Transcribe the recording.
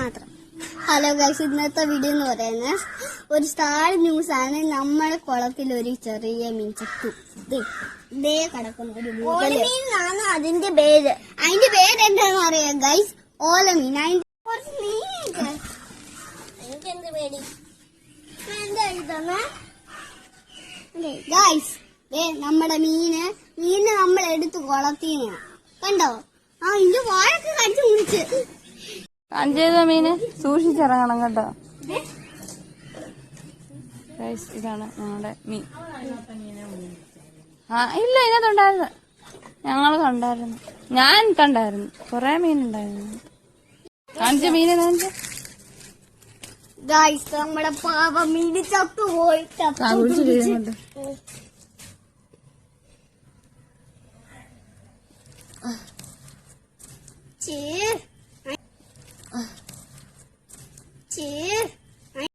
മാത്രം. Hello guys ഇന്നത്തെ video എന്ന് പറയുന്നത് ഒരു സ്റ്റാർ ന്യൂസ് ആണ്. നമ്മുടെ കുളത്തിൽ ഒരു ചെറിയ മീൻചത്തു ദേ, കിടക്കുന്ന. ഒരു മീനാണ് അതിന്റെ പേര്. അതിന്റെ പേര് എന്താണെന്ന് അറിയാം ഗൈസ് ഓല മീൻ അതിന്റെ കുറച്ച് നീങ്ങ എനിക്കെന്ത് പേടി? എന്താ എഴുതുന്നേ? ഗൈസ് ദേ നമ്മുടെ മീന്. മീന് നമ്മൾ എടുത്ത് കുളത്തിനാ കണ്ടോ? ആ ഇന്റെ വാഴൊക്കെ കടിച്ചു മുറിച്ച്. അഞ്ചേത മീന്. സൂക്ഷിച്ചിറങ്ങണം കേട്ടോ. ഇതാണ് ഞങ്ങളുടെ മീൻ. ആ ഇല്ല ഇതിനകത്തുണ്ടായിരുന്നു. ഞങ്ങൾ കണ്ടായിരുന്നു. ഞാൻ കണ്ടായിരുന്നു. കുറെ മീൻ ഉണ്ടായിരുന്നു അഞ്ച്? മീൻ കാണിച്ച നമ്മുടെ പാവ ചത്തുപോയി. ചത്തു. ചേ. ചേ